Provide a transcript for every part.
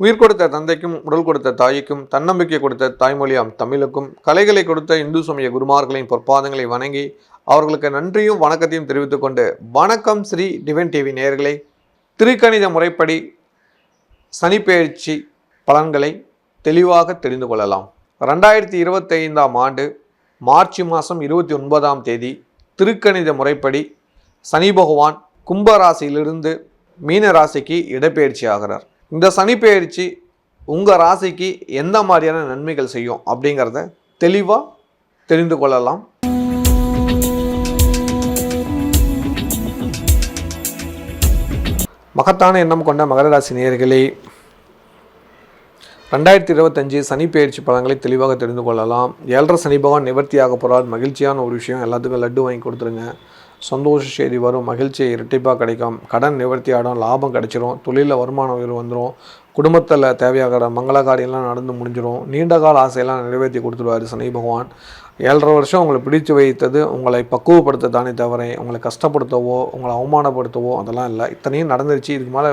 உயிர் கொடுத்த தந்தைக்கும் உடல் கொடுத்த தாய்க்கும் தன்னம்பிக்கை கொடுத்த தாய்மொழியாம் தமிழுக்கும் கலைகளை கொடுத்த இந்து சமய குருமார்களின் பொற்பாதங்களை வணங்கி அவர்களுக்கு நன்றியும் வணக்கத்தையும் தெரிவித்துக் கொண்டு வணக்கம் ஸ்ரீ டிவன் டிவி நேயர்களே. திருக்கணித முறைப்படி சனிப்பெயர்ச்சி பலன்களை தெளிவாக தெரிந்து கொள்ளலாம். ரெண்டாயிரத்தி இருபத்தைந்தாம் ஆண்டு மார்ச் மாதம் இருபத்தி ஒன்பதாம் தேதி திருக்கணித முறைப்படி சனி பகவான் கும்பராசியிலிருந்து மீன ராசிக்கு இடப்பெயர்ச்சி ஆகிறார். இந்த சனி பெயர்ச்சி உங்கள் ராசிக்கு எந்த மாதிரியான நன்மைகள் செய்யும் அப்படிங்கிறத தெளிவாக தெரிந்து கொள்ளலாம். மகத்தான எண்ணம் கொண்ட மகர ராசி நேர்களே ரெண்டாயிரத்தி இருபத்தஞ்சு சனி பயிற்சி பலன்களை தெளிவாக தெரிந்து கொள்ளலாம். ஏழரை சனி பகவான் நிவர்த்தியாக போகிறார் மகிழ்ச்சியான ஒரு விஷயம். எல்லாத்துக்கும் லட்டு வாங்கி கொடுத்துருங்க. சந்தோஷ செய்தி வரும் மகிழ்ச்சியை இரட்டிப்பாக கிடைக்கும். கடன் நிவர்த்தி ஆடும் லாபம் கிடைச்சிரும் தொழிலில் வருமான உயர்வு வந்துடும் குடும்பத்தில் தேவையாகிற மங்களகாரியெல்லாம் நடந்து முடிஞ்சிடும் நீண்ட கால ஆசையெல்லாம் நிறைவேற்றி கொடுத்துருவார் சனி பகவான். ஏழரை வருஷம் உங்களை பிடித்து வைத்தது உங்களை பக்குவப்படுத்த தானே தவிர உங்களை கஷ்டப்படுத்தவோ உங்களை அவமானப்படுத்தவோ அதெல்லாம் இல்லை. இத்தனையும் நடந்துருச்சு. இதுக்கு மேலே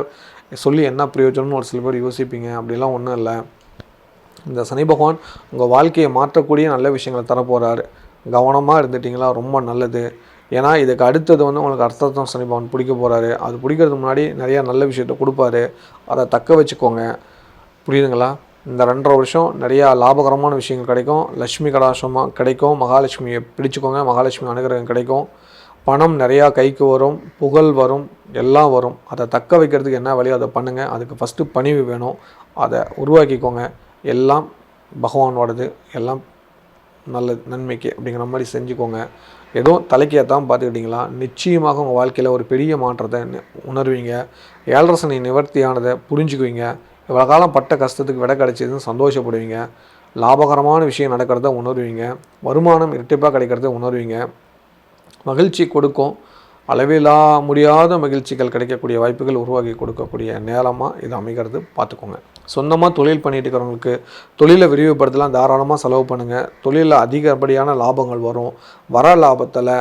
சொல்லி என்ன பிரயோஜனம்னு ஒரு சில பேர் யோசிப்பீங்க. அப்படிலாம் ஒன்றும் இல்லை. இந்த சனி பகவான் உங்கள் வாழ்க்கையை மாற்றக்கூடிய நல்ல விஷயங்களை தரப்போகிறாரு கவனமாக இருந்துட்டிங்களா? ரொம்ப நல்லது. ஏன்னா இதுக்கு அடுத்தது வந்து உங்களுக்கு அர்த்தத்தம் சனி பவன் பிடிக்க போகிறாரு அது பிடிக்கிறதுக்கு முன்னாடி நிறையா நல்ல விஷயத்த கொடுப்பாரு. அதை தக்க வச்சுக்கோங்க. புரியுதுங்களா? இந்த ரெண்டரை வருஷம் நிறையா லாபகரமான விஷயங்கள் கிடைக்கும். லட்சுமி கடாசமாக கிடைக்கும். மகாலட்சுமியை பிடிச்சிக்கோங்க. மகாலட்சுமி அனுகிரகம் கிடைக்கும். பணம் நிறையா கைக்கு வரும். புகழ் வரும். எல்லாம் வரும். அதை தக்க வைக்கிறதுக்கு என்ன வழியோ அதை பண்ணுங்கள் அதுக்கு ஃபஸ்ட்டு பணிவு வேணும். அதை உருவாக்கிக்கோங்க. எல்லாம் பகவானோடது. எல்லாம் நல்ல நன்மைக்கு அப்படிங்கிற மாதிரி செஞ்சுக்கோங்க. ஏதோ தலைக்கு பார்த்துக்கிட்டிங்களா? நிச்சயமாக உங்கள் வாழ்க்கையில் ஒரு பெரிய மாற்றத்தை உணர்வீங்க. ஏழரசனை நிவர்த்தியானதை புரிஞ்சுக்குவீங்க. இவ்வளோ காலம் பட்ட கஷ்டத்துக்கு விட கிடைச்சதுன்னு சந்தோஷப்படுவீங்க. லாபகரமான விஷயம் நடக்கிறத உணர்வீங்க. வருமானம் இரட்டிப்பாக கிடைக்கிறத உணர்வீங்க. மகிழ்ச்சி கொடுக்கும். அளவிலா முடியாத மகிழ்ச்சிகள் கிடைக்கக்கூடிய வாய்ப்புகள் உருவாக்கி கொடுக்கக்கூடிய நேரமாக இது அமைகிறது. பார்த்துக்கோங்க. சொந்தமாக தொழில் பண்ணிட்டு இருக்கிறவங்களுக்கு தொழிலை விரிவுபடுத்தலாம் தாராளமாக செலவு பண்ணுங்கள் தொழிலில் அதிகப்படியான லாபங்கள் வரும். வர லாபத்தில்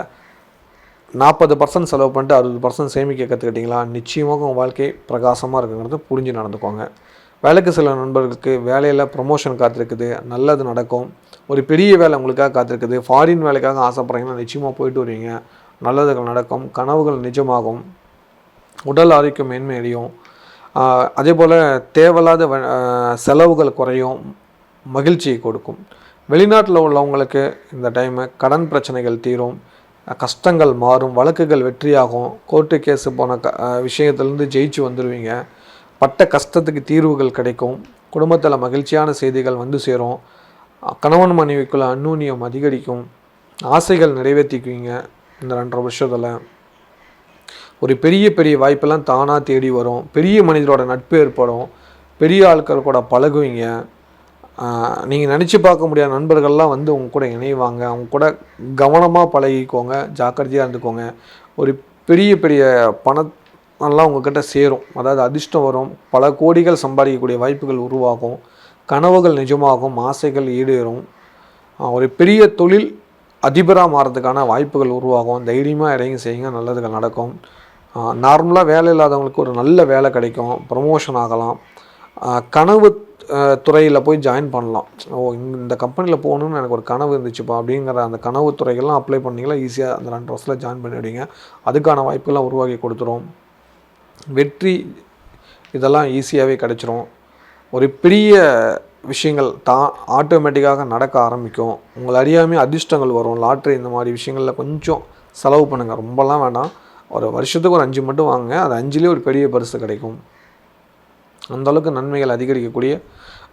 நாற்பது பர்சன்ட் செலவு பண்ணிட்டு அறுபது பர்சன்ட் சேமிக்க கற்றுக்கிட்டிங்களா நிச்சயமாக உங்கள் வாழ்க்கை பிரகாசமாக இருக்குங்கிறது புரிஞ்சு நடந்துக்கோங்க. வேலைக்கு சில நண்பர்களுக்கு வேலையில் ப்ரொமோஷன் காத்திருக்குது. நல்லது நடக்கும். ஒரு பெரிய வேலை உங்களுக்காக காத்திருக்குது. ஃபாரின் வேலைக்காக ஆசைப்படுறீங்கன்னா நிச்சயமாக போயிட்டு வருவீங்க. நல்லதுகள் நடக்கும். கனவுகள் நிஜமாகும். உடல் ஆரோக்கியம் மேன்மையடையும். அடையும் அதே போல் தேவையில்லாத செலவுகள் குறையும் மகிழ்ச்சியை கொடுக்கும். வெளிநாட்டில் உள்ளவங்களுக்கு இந்த டைமு கடன் பிரச்சனைகள் தீரும் கஷ்டங்கள் மாறும் வழக்குகள் வெற்றியாகும் கோர்ட்டு கேஸு போன க விஷயத்துலேருந்து ஜெயிச்சு வந்துடுவீங்க பட்ட கஷ்டத்துக்கு தீர்வுகள் கிடைக்கும். குடும்பத்தில் மகிழ்ச்சியான செய்திகள் வந்து சேரும். கணவன் மனைவிக்குள்ள அந்நூன்யம் அதிகரிக்கும். ஆசைகள் நிறைவேற்றிக்குவீங்க இந்த ரெண்டரை வருஷத்தில். ஒரு பெரிய பெரிய வாய்ப்பெல்லாம் தானாக தேடி வரும். பெரிய மனிதரோட நட்பு ஏற்படும். பெரிய ஆட்கள் கூட பழகுவீங்க. நீங்கள் நினச்சி பார்க்க முடியாத நண்பர்கள்லாம் வந்து உங்க கூட இணைவாங்க. அவங்க கூட கவனமாக பழகிக்கோங்க. ஜாக்கிரதையாக இருந்துக்கோங்க. ஒரு பெரிய பெரிய பணம் உங்ககிட்ட சேரும். அதாவது அதிர்ஷ்டம் வரும். பல கோடிகள் சம்பாதிக்கக்கூடிய வாய்ப்புகள் உருவாகும். கனவுகள் நிஜமாகும். ஆசைகள் ஈடேறும். ஒரு பெரிய தொழில் அதிபராக மாறதுக்கான வாய்ப்புகள் உருவாகும். தைரியமாக இறங்கி செய்யுங்க. நல்லதுகள் நடக்கும். நார்மலாக வேலை இல்லாதவங்களுக்கு ஒரு நல்ல வேலை கிடைக்கும் ப்ரமோஷன் ஆகலாம். கனவு துறையில் போய் ஜாயின் பண்ணலாம். ஓ இந்த- கம்பெனியில் போகணுன்னு எனக்கு ஒரு கனவு இருந்துச்சுப்பா அப்படிங்கிற அந்த கனவு துறைகள்லாம் அப்ளை பண்ணிங்களா ஈஸியாக அந்த ரெண்டு வருஷத்தில் ஜாயின் பண்ணிவிடுங்க அதுக்கான வாய்ப்புகள்லாம் உருவாக்கி கொடுத்துரும். வெற்றி இதெல்லாம் ஈஸியாகவே கிடைச்சிரும். ஒரு பெரிய விஷயங்கள் தான் ஆட்டோமேட்டிக்காக நடக்க ஆரம்பிக்கும். உங்களை அறியாமல் அதிர்ஷ்டங்கள் வரும். லாட்ரி இந்த மாதிரி விஷயங்களில் கொஞ்சம் செலவு பண்ணுங்கள் ரொம்பலாம் வேண்டாம் ஒரு வருஷத்துக்கு ஒரு அஞ்சு மட்டும் வாங்குங்க. அது அஞ்சுலேயே ஒரு பெரிய பரிசு கிடைக்கும். அந்த அளவுக்கு நன்மைகள் அதிகரிக்கக்கூடிய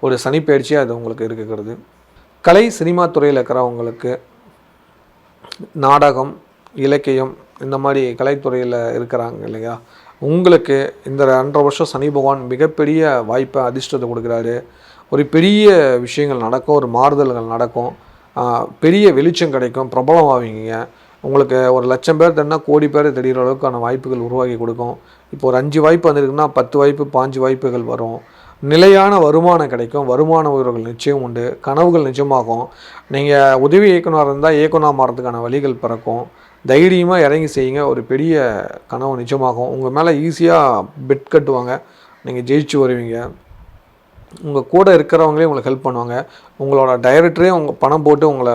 ஒரு சனிப்பயிற்சியாக அது உங்களுக்கு இருக்கிறது. கலை சினிமா துறையில் இருக்கிறவங்களுக்கு நாடகம் இலக்கியம் இந்த மாதிரி கலைத்துறையில் இருக்கிறாங்க இல்லையா? உங்களுக்கு இந்த ரெண்டரை வருஷம் சனி பகவான் மிகப்பெரிய வாய்ப்பை அதிர்ஷ்டத்தை கொடுக்குறாரு. ஒரு பெரிய விஷயங்கள் நடக்கும் ஒரு மாறுதல்கள் நடக்கும். பெரிய வெளிச்சம் கிடைக்கும். பிரபலமாவீங்க. உங்களுக்கு ஒரு லட்சம் பேர் தேடினா கோடி பேர் தெரிகிற அளவுக்கான வாய்ப்புகள் உருவாக்கி கொடுக்கும். இப்போ ஒரு அஞ்சு வாய்ப்பு வந்திருக்குன்னா பத்து வாய்ப்பு பாஞ்சு வாய்ப்புகள் வரும். நிலையான வருமானம் கிடைக்கும். வருமான உயர்வுகள் நிச்சயம் உண்டு. கனவுகள் நிஜமாகும். நீங்கள் உதவி இயக்குனர் இருந்தால் இயக்குனர் மாறதுக்கான வழிகள் பிறக்கும். தைரியமாக இறங்கி செய்யுங்க. ஒரு பெரிய கனவு நிஜமாகும். உங்கள் மேலே ஈஸியாக பெட் கட்டுவாங்க. நீங்கள் ஜெயிச்சு வருவீங்க. உங்கள் கூட இருக்கிறவங்களே உங்களுக்கு ஹெல்ப் பண்ணுவாங்க. உங்களோட டைரக்டரே உங்கள் பணம் போட்டு உங்களை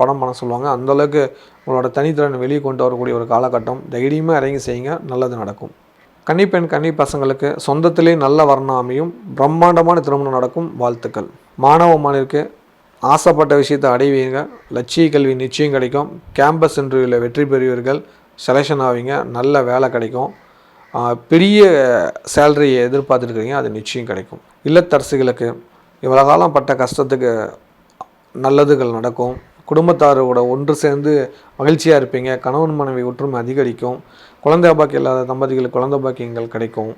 படம் பண்ண சொல்லுவாங்க. அந்த அளவுக்கு உங்களோட தனித்திறனை வெளியே கொண்டு வரக்கூடிய ஒரு காலகட்டம். தைரியமாக இறங்கி செய்யுங்க. நல்லது நடக்கும். கன்னிப்பெண் கன்னி பசங்களுக்கு சொந்தத்திலே நல்ல வர்ணம் அமையும் பிரம்மாண்டமான திருமணம் நடக்கும். வாழ்த்துக்கள். மாணவ மாணவிற்கு ஆசைப்பட்ட விஷயத்தை அடைவீங்க. லட்சிய கல்வி நிச்சயம் கிடைக்கும். கேம்பஸ் இன்டர்வியூவில் வெற்றி பெறுவீர்கள். செலெக்ஷன் ஆவீங்க. நல்ல வேலை கிடைக்கும். பெரிய சேலரியை எதிர்பார்த்துருக்கிறீங்க அது நிச்சயம் கிடைக்கும். இல்லத்தரசிகளுக்கு இவ்வளோ காலம் பட்ட கஷ்டத்துக்கு நல்லதுகள் நடக்கும். குடும்பத்தாரோட ஒன்று சேர்ந்து மகிழ்ச்சியாக இருப்பீங்க. கணவன் மனைவி ஒற்றுமை அதிகரிக்கும். குழந்தை பாக்கியம் இல்லாத தம்பதிகளுக்கு குழந்தை பாக்கியங்கள் கிடைக்கும்.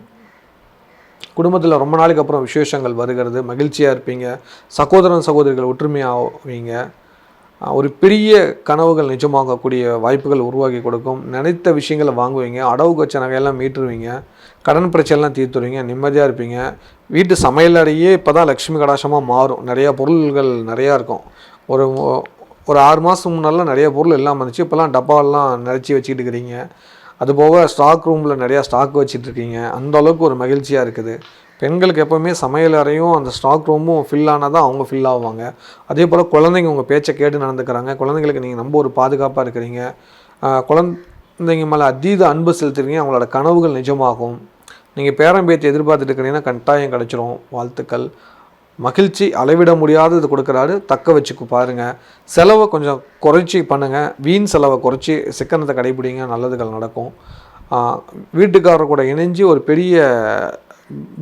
குடும்பத்தில் ரொம்ப நாளைக்கு அப்புறம் விசேஷங்கள் வருகிறது. மகிழ்ச்சியாக இருப்பீங்க. சகோதரன் சகோதரிகள் ஒற்றுமையாவீங்க. ஒரு பெரிய கனவுகள் நிஜமாகக்கூடிய வாய்ப்புகள் உருவாக்கி கொடுக்கும். நினைத்த விஷயங்களை வாங்குவீங்க. அடவு கச்ச நகையெல்லாம் மீட்டுருவீங்க. கடன் பிரச்சனைலாம் தீர்த்துருவீங்க. நிம்மதியாக இருப்பீங்க. வீட்டு சமையலடையே இப்போ தான் லக்ஷ்மி கடாசமாக மாறும். நிறையா பொருள்கள் நிறையா இருக்கும். ஒரு ஒரு ஆறு மாதம் முன்னாலாம் நிறைய பொருள் இல்லாமல் இருந்துச்சு இப்போலாம் டப்பாவெல்லாம் நிறச்சி வச்சுக்கிட்டு இருக்கிறீங்க. அதுபோக ஸ்டாக் ரூமில் நிறையா ஸ்டாக் வச்சுட்ருக்கீங்க அந்த அளவுக்கு ஒரு மகிழ்ச்சியாக இருக்குது. பெண்களுக்கு எப்போவுமே சமையல் அறையும் அந்த ஸ்டாக் ரூமும் ஃபில் ஆனால் தான் அவங்க ஃபில் ஆவாங்க. அதே போல் குழந்தைங்க உங்கள் பேச்சை கேட்டு நடந்துக்கிறாங்க. குழந்தைங்களுக்கு நீங்கள் ரொம்ப ஒரு பாதுகாப்பாக இருக்கிறீங்க. குழந்தைங்க மேலே அதீத அன்பு செலுத்துறீங்க. அவங்களோட கனவுகள் நிஜமாகும். நீங்கள் பேரம்பேத்தி எதிர்பார்த்துட்டு இருக்கிறீங்கன்னா கட்டாயம் கிடச்சிரும். வாழ்த்துக்கள். மகிழ்ச்சி அளவிட முடியாதது கொடுக்குறாரு. தக்க வச்சுக்கு பாருங்கள் செலவை கொஞ்சம் குறைச்சி பண்ணுங்கள் வீண் செலவை குறைச்சி சிக்கனத்தை கடைபிடிங்க. நல்லதுகள் நடக்கும். வீட்டுக்காரர் கூட இணைஞ்சு ஒரு பெரிய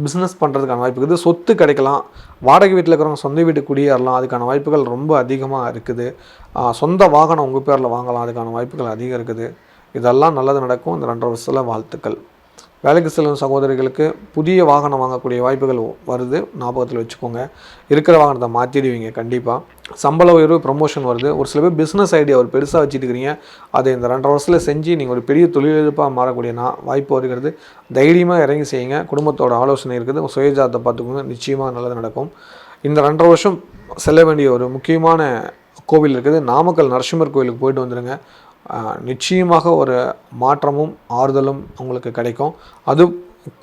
பிஸ்னஸ் பண்ணுறதுக்கான வாய்ப்பு இருக்குது. சொத்து கிடைக்கலாம். வாடகை வீட்டில் இருக்கிறவங்க சொந்த வீடு குடியேறலாம். அதுக்கான வாய்ப்புகள் ரொம்ப அதிகமாக இருக்குது. சொந்த வாகனம் உங்கள் பேரில் வாங்கலாம். அதுக்கான வாய்ப்புகள் அதிகம் இருக்குது. இதெல்லாம் நல்லது நடக்கும். இந்த ரெண்டரை வருஷத்தில் வாழ்த்துக்கள். வேலைக்கு செல்லும் சகோதரிகளுக்கு புதிய வாகனம் வாங்கக்கூடிய வாய்ப்புகள் வருது. ஞாபகத்தில் வச்சுக்கோங்க. இருக்கிற வாகனத்தை மாற்றிடுவீங்க கண்டிப்பாக சம்பள உயர்வு ப்ரமோஷன் வருது. ஒரு சில பேர் பிஸ்னஸ் ஐடியா ஒரு பெருசாக வச்சுருக்கிறீங்க அதை இந்த ரெண்டரை வருஷத்தில் செஞ்சு நீங்கள் ஒரு பெரிய தொழிலெடுப்பாக மாறக்கூடிய நான் வாய்ப்பு வருகிறது. தைரியமாக இறங்கி செய்யுங்க. குடும்பத்தோட ஆலோசனை இருக்குது. உங்க சுயஜாதத்தை பார்த்துக்கோங்க. நிச்சயமாக நல்லது நடக்கும். இந்த ரெண்டரை வருஷம் செல்ல வேண்டிய ஒரு முக்கியமான கோவில் இருக்குது. நாமக்கல் நரசிம்மர் கோயிலுக்கு போயிட்டு வந்துடுங்க நிச்சயமாக ஒரு மாற்றமும் ஆறுதலும் உங்களுக்கு கிடைக்கும். அது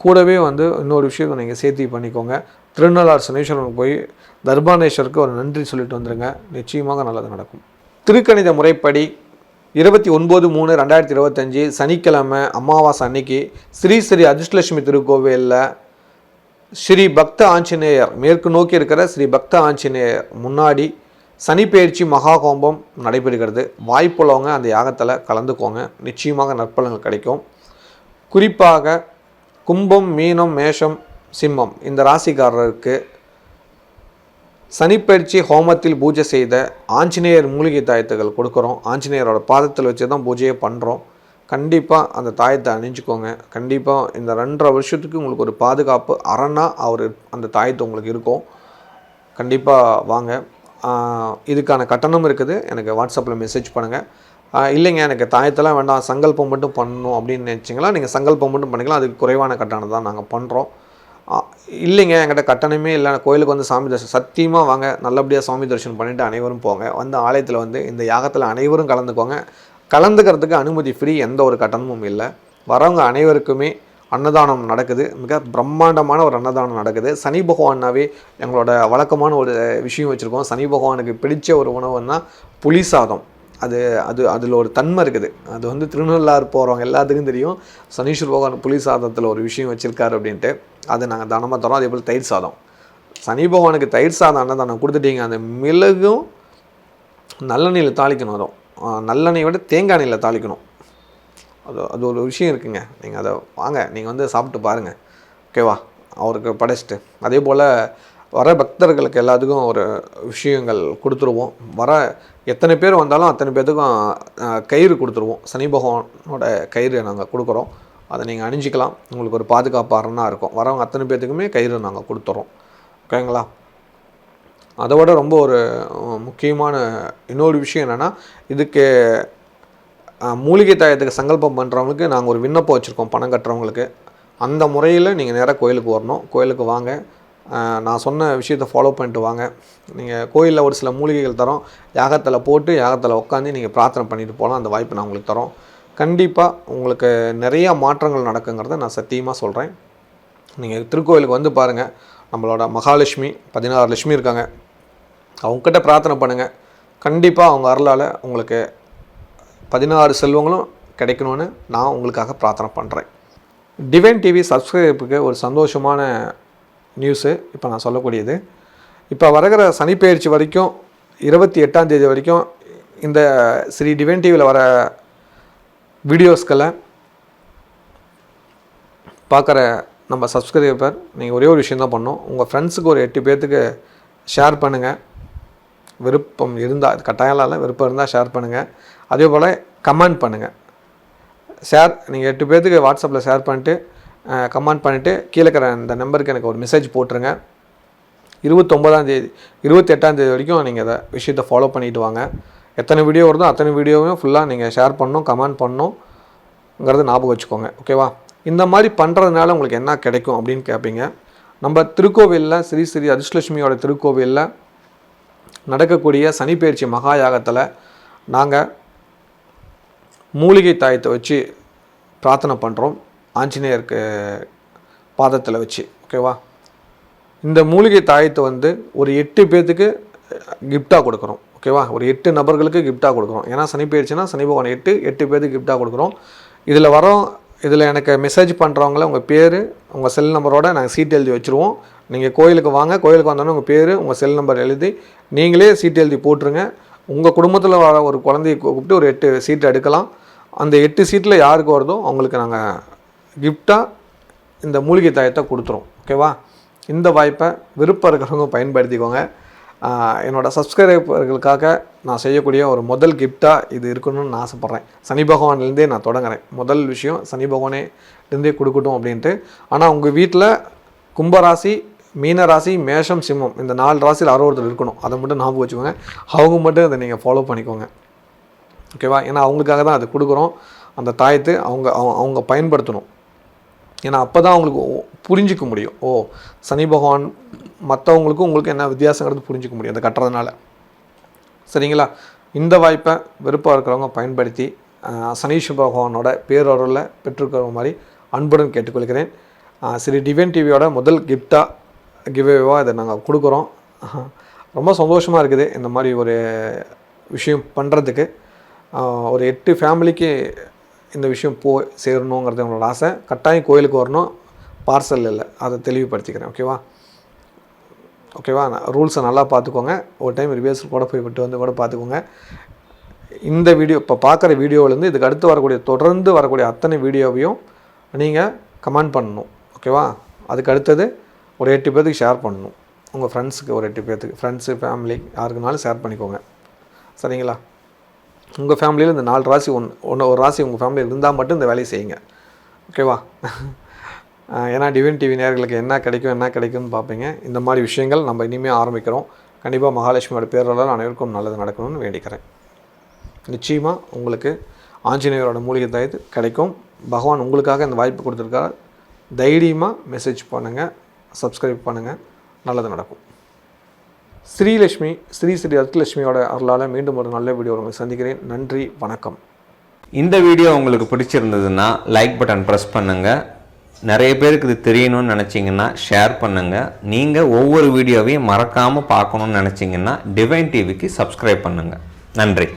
கூடவே வந்து இன்னொரு விஷயத்தை நீங்கள் சேர்த்து பண்ணிக்கோங்க. திருநள்ளார் சனீஸ்வரனுக்கு போய் தர்பானேஸ்வருக்கு ஒரு நன்றி சொல்லிட்டு வந்துடுங்க நிச்சயமாக நல்லது நடக்கும். திருக்கணித முறைப்படி இருபத்தி ஒன்பது மூணு ரெண்டாயிரத்தி இருபத்தஞ்சி சனிக்கிழமை அமாவாசை அன்னைக்கு ஸ்ரீ ஸ்ரீ அதிர்ஷ்டலட்சுமி திருக்கோவிலில் ஸ்ரீ பக்த ஆஞ்சநேயர் மேற்கு நோக்கி இருக்கிற ஸ்ரீ பக்த ஆஞ்சநேயர் முன்னாடி சனிப்பெயர்ச்சி மகா கோம்பம் நடைபெறுகிறது. வாய்ப்புள்ளவங்க அந்த யாகத்தில் கலந்துக்கோங்க. நிச்சயமாக நற்பலன்கள் கிடைக்கும். குறிப்பாக கும்பம் மீனம் மேஷம் சிம்மம் இந்த ராசிக்காரருக்கு சனிப்பயிற்சி ஹோமத்தில் பூஜை செய்த ஆஞ்சநேயர் மூலிகை தாயத்துகள் கொடுக்குறோம். ஆஞ்சநேயரோட பாதத்தில் வச்சு தான் பூஜையை பண்ணுறோம் கண்டிப்பாக அந்த தாயத்தை அணிஞ்சுக்கோங்க. கண்டிப்பாக இந்த ரெண்டரை வருஷத்துக்கு உங்களுக்கு ஒரு பாதுகாப்பு அரணாக அவர் அந்த தாயத்தை உங்களுக்கு இருக்கும். கண்டிப்பாக வாங்க. இதுக்கான கட்டணம் இருக்குது. எனக்கு வாட்ஸ்அப்பில் மெசேஜ் பண்ணுங்கள் இல்லைங்க எனக்கு தாயத்தெல்லாம் வேண்டாம். சங்கல்பம் மட்டும் பண்ணணும் அப்படின்னு நினச்சிங்களா? நீங்கள் சங்கல்பம் மட்டும் பண்ணிக்கலாம். அதுக்கு குறைவான கட்டணம் தான் நாங்கள் பண்ணுறோம் இல்லைங்க என்கிட்ட கட்டணமே இல்லை. கோயிலுக்கு வந்து சாமி தரிசனம் சத்தியமாக வாங்க. நல்லபடியாக சாமி தரிசனம் பண்ணிவிட்டு அனைவரும் போங்க. வந்து ஆலயத்தில் வந்து இந்த யாகத்தில் அனைவரும் கலந்துக்கோங்க. கலந்துக்கிறதுக்கு அனுமதி ஃப்ரீ எந்த ஒரு கட்டணமும் இல்லை. வரவங்க அனைவருக்குமே அன்னதானம் நடக்குது. மிக பிரம்மாண்டமான ஒரு அன்னதானம் நடக்குது. சனி பகவான்னாவே எங்களோட வழக்கமான ஒரு விஷயம் வச்சுருக்கோம். சனி பகவானுக்கு பிடிச்ச ஒரு உணவுன்னா புளி சாதம். அது அது அதில் ஒரு தன்மை இருக்குது. அது வந்து திருநள்ளாறு போகிறவங்க எல்லாத்துக்கும் தெரியும். சனீஸ்வர் பகவான் புளி சாதத்தில் ஒரு விஷயம் வச்சுருக்காரு அப்படின்ட்டு அதை நாங்கள் தானமாக தரோம். அதே போல் தயிர் சாதம். சனி பகவானுக்கு தயிர் சாதம் அன்னதானம் கொடுத்துட்டீங்க. அந்த மிளகும் நல்லெண்ணெயில் தாளிக்கணும். அதுவும். ஆஹ் நல்லெண்ணெயை விட தேங்காய் எண்ணெயில் தாளிக்கணும். அது அது ஒரு விஷயம் இருக்குங்க. நீங்கள் அதை வாங்க. நீங்கள் வந்து சாப்பிட்டு பாருங்கள் ஓகேவா அவருக்கு படைச்சிட்டு. அதே போல் வர பக்தர்களுக்கு எல்லாத்துக்கும் ஒரு விஷயங்கள் கொடுத்துருவோம். வர எத்தனை பேர் வந்தாலும் அத்தனை பேர்த்துக்கும் கயிறு கொடுத்துருவோம். சனி பகவானோட கயிறு நாங்கள் கொடுக்குறோம். அதை நீங்கள் அணிஞ்சிக்கலாம். உங்களுக்கு ஒரு பாதுகாப்பு அரணாக இருக்கும். வரவங்க அத்தனை பேர்த்துக்குமே கயிறு நாங்கள் கொடுத்துறோம். ஓகேங்களா அதை விட ரொம்ப ஒரு முக்கியமான இன்னொரு விஷயம் என்னென்னா இதுக்கு மூலிகை தாயத்துக்கு சங்கல்பம் பண்ணுறவங்களுக்கு நாங்கள் ஒரு விண்ணப்பம் வச்சுருக்கோம் பணம் கட்டுறவங்களுக்கு. அந்த முறையில் நீங்கள் நேராக கோயிலுக்கு வரணும். கோயிலுக்கு வாங்க. நான் சொன்ன விஷயத்தை ஃபாலோ பண்ணிட்டு வாங்க. நீங்கள் கோயிலில் ஒரு சில மூலிகைகள் தரோம். யாகத்தில் போட்டு யாகத்தில் உட்காந்து நீங்கள் பிரார்த்தனை பண்ணிட்டு போகலாம் அந்த வாய்ப்பு நான் உங்களுக்கு தரோம். கண்டிப்பாக உங்களுக்கு நிறையா மாற்றங்கள் நடக்குங்கிறத நான் சத்தியமாக சொல்கிறேன் நீங்கள் திருக்கோயிலுக்கு வந்து பாருங்கள் நம்மளோட மகாலட்சுமி பதினாறு லட்சுமி இருக்காங்க. அவங்கக்கிட்ட பிரார்த்தனை பண்ணுங்கள் கண்டிப்பாக அவங்க அருளால் உங்களுக்கு பதினாறு செல்வங்களும் கிடைக்கணும்னு நான் உங்களுக்காக பிரார்த்தனை பண்ணுறேன் டிவைன் டிவி சப்ஸ்கிரைபுக்கு ஒரு சந்தோஷமான நியூஸு இப்போ நான் சொல்லக்கூடியது. இப்போ வரகிற சனிப்பெயர்ச்சி வரைக்கும் இருபத்தி எட்டாம் தேதி வரைக்கும் இந்த ஸ்ரீ டிவைன் டிவியில் வர வீடியோஸ்களை பார்க்குற நம்ம சப்ஸ்கிரைபர் நீங்கள் ஒரே ஒரு விஷயம் தான் பண்ணணும். உங்கள் ஃப்ரெண்ட்ஸுக்கு ஒரு எட்டு பேர்த்துக்கு ஷேர் பண்ணுங்கள் விருப்பம் இருந்தால் கட்டாயம் இல்லை விருப்பம் இருந்தால் ஷேர் பண்ணுங்கள் அதே போல் கமெண்ட் பண்ணுங்கள் ஷேர் நீங்கள் எட்டு பேர்த்துக்கு வாட்ஸ்அப்பில் ஷேர் பண்ணிட்டு கமெண்ட் பண்ணிவிட்டு கீழே இருக்கிற அந்த நம்பருக்கு எனக்கு ஒரு மெசேஜ் போட்டுருங்க. இருபத்தொம்பதாம் தேதி இருபத்தி எட்டாம் தேதி வரைக்கும் நீங்கள் அதை விஷயத்தை ஃபாலோ பண்ணிட்டு வாங்க. எத்தனை வீடியோ வருதோ அத்தனை வீடியோவையும் ஃபுல்லாக நீங்கள் ஷேர் பண்ணணும் கமெண்ட் பண்ணணுங்கிறத ஞாபகம் வச்சுக்கோங்க. ஓகேவா இந்த மாதிரி பண்ணுறதுனால உங்களுக்கு என்ன கிடைக்கும் அப்படின்னு கேட்பீங்க நம்ம திருக்கோவிலில் ஸ்ரீ ஸ்ரீ அதிர்ஷ்டலட்சுமியோட திருக்கோவிலில் நடக்கக்கூடிய சனிப்பெயர்ச்சி மகா யாகத்தில் நாங்கள் மூலிகை தாயத்தை வச்சு பிரார்த்தனை பண்ணுறோம் ஆஞ்சநேயருக்கு பாதத்தில் வச்சு. ஓகேவா இந்த மூலிகை தாயத்தை வந்து ஒரு எட்டு பேர்த்துக்கு கிஃப்டாக கொடுக்குறோம். ஓகேவா ஒரு எட்டு நபர்களுக்கு கிஃப்டாக கொடுக்குறோம். ஏன்னா சனி போயிடுச்சுன்னா சனி பகவான் எட்டு எட்டு பேர்த்துக்கு கிஃப்டாக கொடுக்குறோம். இதில் வரோம். இதில் எனக்கு மெசேஜ் பண்ணுறவங்கள உங்கள் பேர் உங்கள் செல் நம்பரோட நாங்கள் சீட் எழுதி வச்சுருவோம். நீங்கள் கோயிலுக்கு வாங்க. கோயிலுக்கு வந்தோன்னே உங்கள் பேர் உங்கள் செல் நம்பர் எழுதி நீங்களே சீட் எழுதி போட்டுருங்க. உங்கள் குடும்பத்தில் வர ஒரு குழந்தைய கூப்பிட்டு ஒரு எட்டு சீட் எடுக்கலாம். அந்த எட்டு சீட்டில் யாருக்கு வருதோ அவங்களுக்கு நாங்கள் கிஃப்டாக இந்த மூலிகை தாயத்தை கொடுத்துரும் ஓகேவா இந்த வாய்ப்பை விருப்பம் இருக்கிறவங்க பயன்படுத்திக்கோங்க. என்னோடய சப்ஸ்கிரைபர்களுக்காக நான் செய்யக்கூடிய ஒரு முதல் கிஃப்டாக இது இருக்கணும்னு நான் ஆசைப்பட்றேன். சனி பகவான்லேருந்தே நான் தொடங்குறேன். முதல் விஷயம் சனி பகவானேலேருந்தே கொடுக்கட்டும் அப்படின்ட்டு. ஆனால் உங்கள் வீட்டில் கும்பராசி மீன ராசி மேஷம் சிம்மம் இந்த நாலு ராசியில் யாரோ ஒருத்தர் இருக்கணும். அதை மட்டும் ஞாபகம் வச்சுக்கோங்க. அவங்க மட்டும் அதை நீங்கள் ஃபாலோ பண்ணிக்கோங்க. ஓகேவா ஏன்னா அவங்களுக்காக தான் அது கொடுக்குறோம். அந்த தாயத்தை அவங்க அவங்க- அவங்க பயன்படுத்தணும். ஏன்னா அப்போ தான் அவங்களுக்கு புரிஞ்சிக்க முடியும். ஓ சனி பகவான் மற்றவங்களுக்கும் உங்களுக்கு என்ன வித்தியாசங்கிறது புரிஞ்சிக்க முடியும் அதை கட்டுறதுனால. சரிங்களா? இந்த வாய்ப்பை விருப்பம் இருக்கிறவங்க பயன்படுத்தி சனீஷ் பகவானோட பேரருளை பெற்றுக்கிற மாதிரி அன்புடன் கேட்டுக்கொள்கிறேன். ஸ்ரீ டிவைன் டிவியோட முதல் கிஃப்டாக கிவேவாக இதை நாங்கள் கொடுக்குறோம். ரொம்ப சந்தோஷமாக இருக்குது இந்த மாதிரி ஒரு விஷயம் பண்ணுறதுக்கு ஒரு எட்டு ஃபேமிலிக்கு இந்த விஷயம் போ சேரணுங்கிறது என்னோட ஆசை. கட்டாயம் கோயிலுக்கு வரணும். பார்சல் இல்லை. அதை தெளிவுபடுத்திக்கிறேன். ஓகேவா ஓகேவா நான் ரூல்ஸை நல்லா பார்த்துக்கோங்க. ஒரு டைம் ரிவர்சல் கூட போய் விட்டு வந்து கூட பார்த்துக்கோங்க. இந்த வீடியோ இப்போ பார்க்குற வீடியோவிலேருந்து இதுக்கு அடுத்து வரக்கூடிய தொடர்ந்து வரக்கூடிய அத்தனை வீடியோவையும் நீங்கள் கமெண்ட் பண்ணணும். ஓகேவா அதுக்கு அடுத்தது ஒரு எட்டு பேர்த்துக்கு ஷேர் பண்ணணும். உங்கள் ஃப்ரெண்ட்ஸுக்கு ஒரு எட்டு பேர்த்துக்கு ஃப்ரெண்ட்ஸு ஃபேமிலி யாருக்குனாலும் ஷேர் பண்ணிக்கோங்க. சரிங்களா? உங்கள் ஃபேமிலியில் இந்த நாலு ராசி ஒன்று ஒன்று ஒரு ராசி உங்கள் ஃபேமிலியில் இருந்தால் மட்டும் இந்த வேலையை செய்யுங்க. ஓகேவா ஏன்னா டிவின் டிவி நேர்களுக்கு என்ன கிடைக்கும் என்ன கிடைக்கும்னு பார்ப்பீங்க. இந்த மாதிரி விஷயங்கள் நம்ம இனிமேல் ஆரம்பிக்கிறோம். கண்டிப்பாக மகாலட்சுமியோட பேரில் அனைவருக்கும் நல்லது நடக்கணும்னு வேண்டிக்கிறேன். நிச்சயமாக உங்களுக்கு ஆஞ்சநேயரோட மூலிகை தயது கிடைக்கும். பகவான் உங்களுக்காக இந்த வாய்ப்பு கொடுத்துருக்கார். தைரியமாக மெசேஜ் பண்ணுங்கள் சப்ஸ்கிரைப் பண்ணுங்கள் நல்லது நடக்கும். ஸ்ரீலட்சுமி ஸ்ரீ ஸ்ரீ அர்த்தலட்சுமியோட அருளால் மீண்டும் ஒரு நல்ல வீடியோ உங்களை சந்திக்கிறேன். நன்றி வணக்கம். இந்த வீடியோ உங்களுக்கு பிடிச்சிருந்ததுன்னா லைக் பட்டன் ப்ரெஸ் பண்ணுங்கள் நிறைய பேருக்கு இது தெரியணும்னு நினச்சிங்கன்னா ஷேர் பண்ணுங்கள் நீங்கள் ஒவ்வொரு வீடியோவையும் மறக்காமல் பார்க்கணும்னு நினச்சிங்கன்னா டிவைன் டிவிக்கு சப்ஸ்கிரைப் பண்ணுங்கள் நன்றி.